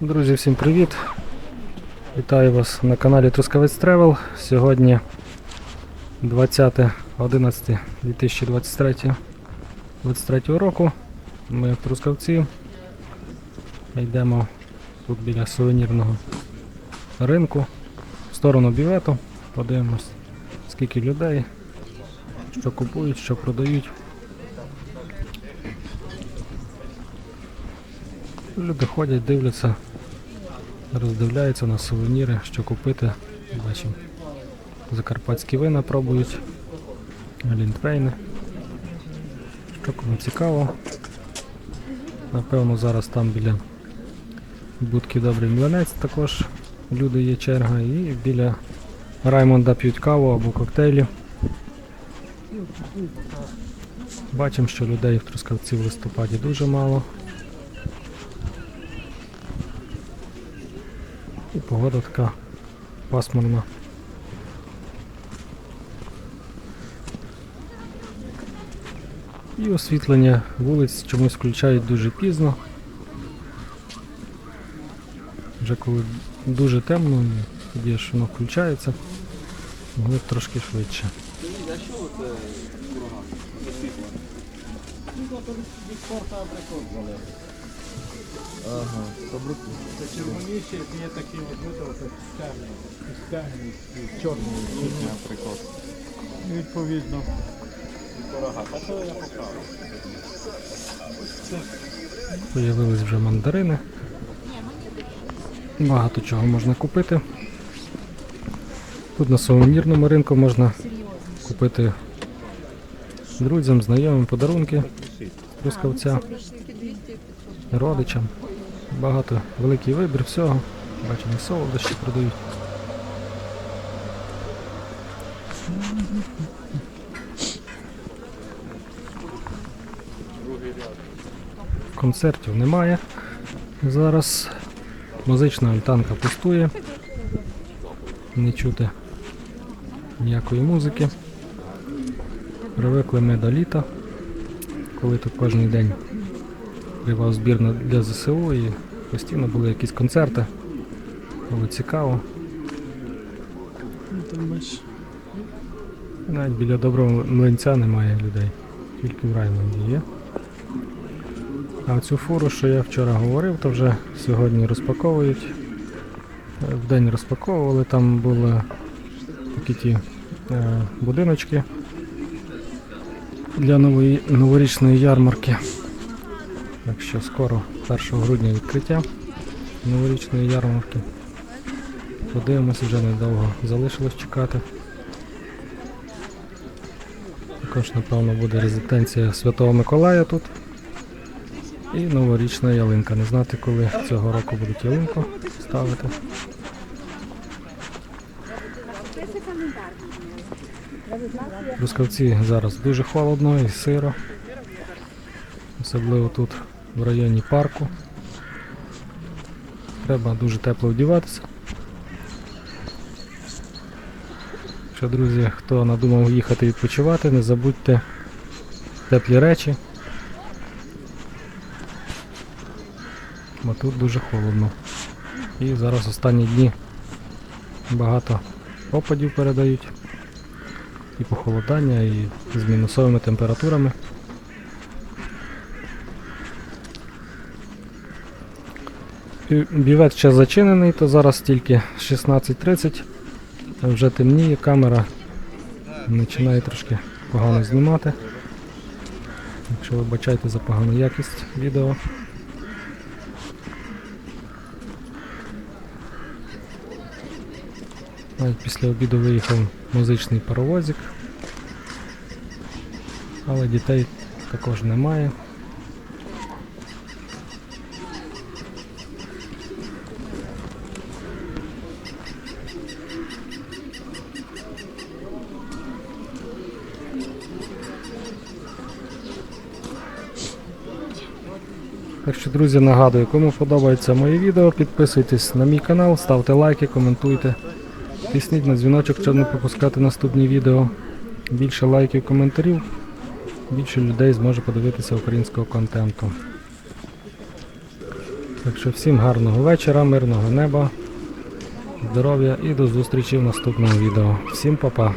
Друзі, всім привіт! Вітаю вас на каналі Трускавець Тревел. Сьогодні 20.11.2023 року. Ми в Трускавці. Йдемо тут біля сувенірного ринку в сторону бівету. Подивимось, скільки людей, що купують, що продають. Люди ходять, дивляться, роздивляються на сувеніри, що купити. Бачимо. Закарпатські вина пробують. Глінтвейни. Що кому цікаво. Напевно, зараз там біля будки добрий млинець також люди є черга і біля Раймонда п'ють каву або коктейлі. Бачимо, що людей в Трускавці в листопаді дуже мало. І погода така пасмурна. І освітлення вулиць чомусь включають дуже пізно. Вже коли дуже темно, тоді ж воно включається, б трошки швидше. Ага, добротно. Це червоніші, є такі от темні, темні, чорні, житні, наприклад. Відповідно. Дорога. А то я поправив. Появились вже мандарини. Багато чого можна купити. Тут на сувенірному ринку можна купити друзям, знайомим подарунки Трускавця, родичам. Багато, великий вибір всього. Бачимо, солодощі продають. Концертів немає. Зараз музична альтанка пустує. Не чути ніякої музики. Привикли ми до літа, коли тут кожен день тривав збірна для ЗСУ і постійно були якісь концерти. Було цікаво. Навіть біля доброго млинця немає людей. Тільки в Раймонді є. А цю фуру, що я вчора говорив, то вже сьогодні розпаковують. Е, Вдень розпаковували, там були такі ті е, будиночки для нової, новорічної ярмарки. Так що скоро, 1 грудня відкриття новорічної ярмарки. Подивимось, вже недовго залишилось чекати. Також, напевно, буде резиденція Святого Миколая тут. І новорічна ялинка. Не знати, коли цього року будуть ялинку ставити. Рускавці зараз дуже холодно і сиро. Особливо тут в районі парку. Треба дуже тепло вдіватися. Що, друзі, хто надумав їхати відпочивати, не забудьте теплі речі. бо тут дуже холодно. І зараз останні дні багато опадів передають. І похолодання, і з мінусовими температурами. Бі- Бівет ще зачинений, то зараз тільки 16.30, а вже темніє, камера починає трошки погано знімати. Якщо вибачайте за погану якість відео. Навіть після обіду виїхав музичний паровозик. Але дітей також немає. Так що, друзі, нагадую, кому подобається моє відео, підписуйтесь на мій канал, ставте лайки, коментуйте. Тисніть на дзвіночок, щоб не пропускати наступні відео. Більше лайків, коментарів, більше людей зможе подивитися українського контенту. Так що всім гарного вечора, мирного неба, здоров'я і до зустрічі в наступному відео. Всім па-па!